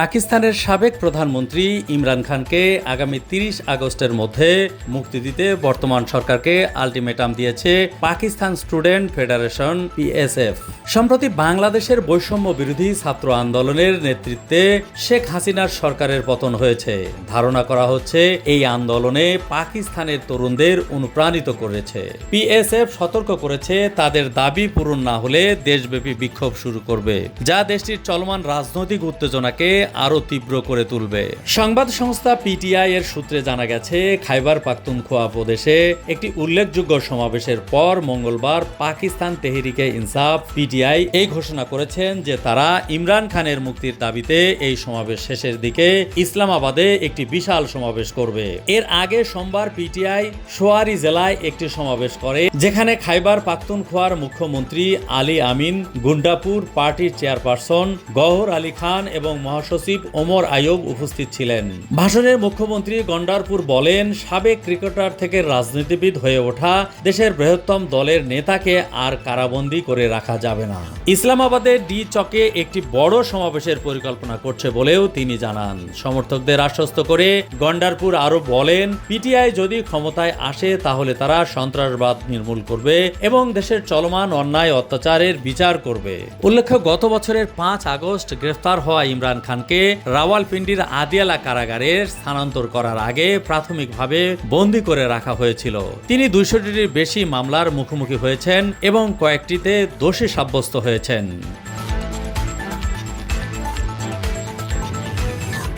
পাকিস্তানের সাবেক প্রধানমন্ত্রী ইমরান খানকে আগামী তিরিশ আগস্টের মধ্যে মুক্তি দিতে বর্তমান সরকারকে আলটিমেটাম দিয়েছে পাকিস্তান স্টুডেন্ট ফেডারেশন, পিএসএফ। সম্প্রতি বাংলাদেশের বৈষম্য বিরোধী ছাত্র আন্দোলনের নেতৃত্বে শেখ হাসিনার সরকারের পতন হয়েছে। ধারণা করা হচ্ছে এই আন্দোলনে পাকিস্তানের তরুণদের অনুপ্রাণিত করেছে। পিএসএফ সতর্ক করেছে তাদের দাবি পূরণ না হলে দেশব্যাপী বিক্ষোভ শুরু করবে। যা দেশটির চলমান রাজনৈতিক উত্তেজনাকে আরও তীব্র করে তুলবে। সংবাদ সংস্থা পিটিআই এর সূত্রে জানা গেছে, খাইবার পাখতুনখোয়া প্রদেশে একটি উল্লেখযোগ্য সমাবেশের পর মঙ্গলবার পাকিস্তান তেহরিকে ইনসাফ পিটিআই এই ঘোষণা করেছেন যে তারা ইমরান খানের মুক্তির দাবিতে এই সমাবেশ শেষের দিকে ইসলামাবাদে একটি বিশাল সমাবেশ করবে। এর আগে সোমবার পিটিআই সোয়ারি জেলায় একটি সমাবেশ করে, যেখানে খাইবার পাখতুনখোয়ার মুখ্যমন্ত্রী আলী আমিন, গুন্ডাপুর পার্টির চেয়ারপারসন গহর আলী খান এবং মহাসচিব ওমর আয়ুব উপস্থিত ছিলেন। ভাষণের মুখ্যমন্ত্রী গন্ডারপুর বলেন, সাবেক ক্রিকেটার থেকে রাজনীতিবিদ হয়ে ওঠা দেশের বৃহত্তম দলের নেতাকে আর কারাবন্দী করে রাখা যাবে না। ইসলামাবাদের ডি চকে একটি বড় সমাবেশের পরিকল্পনা করছে বলেও তিনি জানান। সমর্থকদের আশ্বস্ত করে গন্ডারপুর আরও বলেন, পিটিআই যদি ক্ষমতায় আসে তাহলে তারা সন্ত্রাসবাদ নির্মূল করবে এবং দেশের চলমান অন্যায় অত্যাচারের বিচার করবে। উল্লেখ্য, গত বছরের পাঁচ আগস্ট গ্রেফতার হওয়া ইমরান খানকে রাওয়ালপিন্ডির আদিয়ালা কারাগারে স্থানান্তর করার আগে প্রাথমিকভাবে বন্দি করে রাখা হয়েছিল। তিনি দুইশোটির বেশি মামলার মুখোমুখি হয়েছেন এবং কয়েকটিতে দোষী সাব্যস্ত হয়েছেন।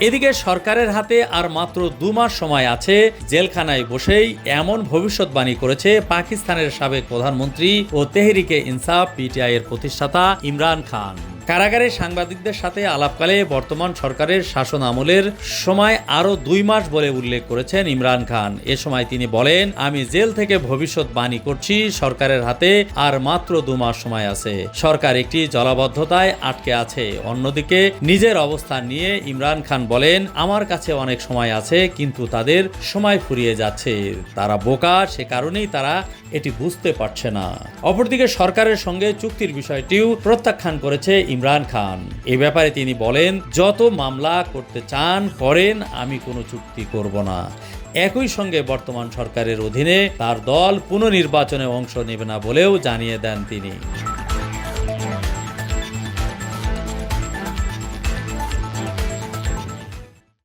এদিকে সরকারের হাতে আর মাত্র দু মাস সময় আছে, জেলখানায় বসেই এমন ভবিষ্যৎবাণী করেছে পাকিস্তানের সাবেক প্রধানমন্ত্রী ও তেহরিকে ইনসাফ পিটিআই এর প্রতিষ্ঠাতা ইমরান খান। কারাগারে সাংবাদিকদের সাথে আলাপকালে বর্তমান সরকারের শাসন আমলের সময় আরও দুই মাস বলে উল্লেখ করেছেন ইমরান খান। এ সময় তিনি বলেন, আমি জেল থেকে ভবিষ্যৎবাণী করছি, সরকারের হাতে আর মাত্র দু মাস সময় আছে। সরকার একটি জলাবদ্ধতায় আটকে আছে। অন্যদিকে নিজের অবস্থান নিয়ে ইমরান খান বলেন, আমার কাছে অনেক সময় আছে, কিন্তু তাদের সময় ফুরিয়ে যাচ্ছে। তারা বোকা, সে কারণেই তারা এটি বুঝতে পারছে না। অপরদিকে সরকারের সঙ্গে চুক্তির বিষয়টিও প্রত্যাখ্যান করেছে ইমরান খান। এ ব্যাপারে তিনি বলেন, যত মামলা করতে চান, করেন, আমি কোনো চুক্তি করব না। একই সঙ্গে বর্তমান সরকারের অধীনে তার দল পুনর্নির্বাচনে অংশ নেবে না বলেও জানিয়ে দেন তিনি।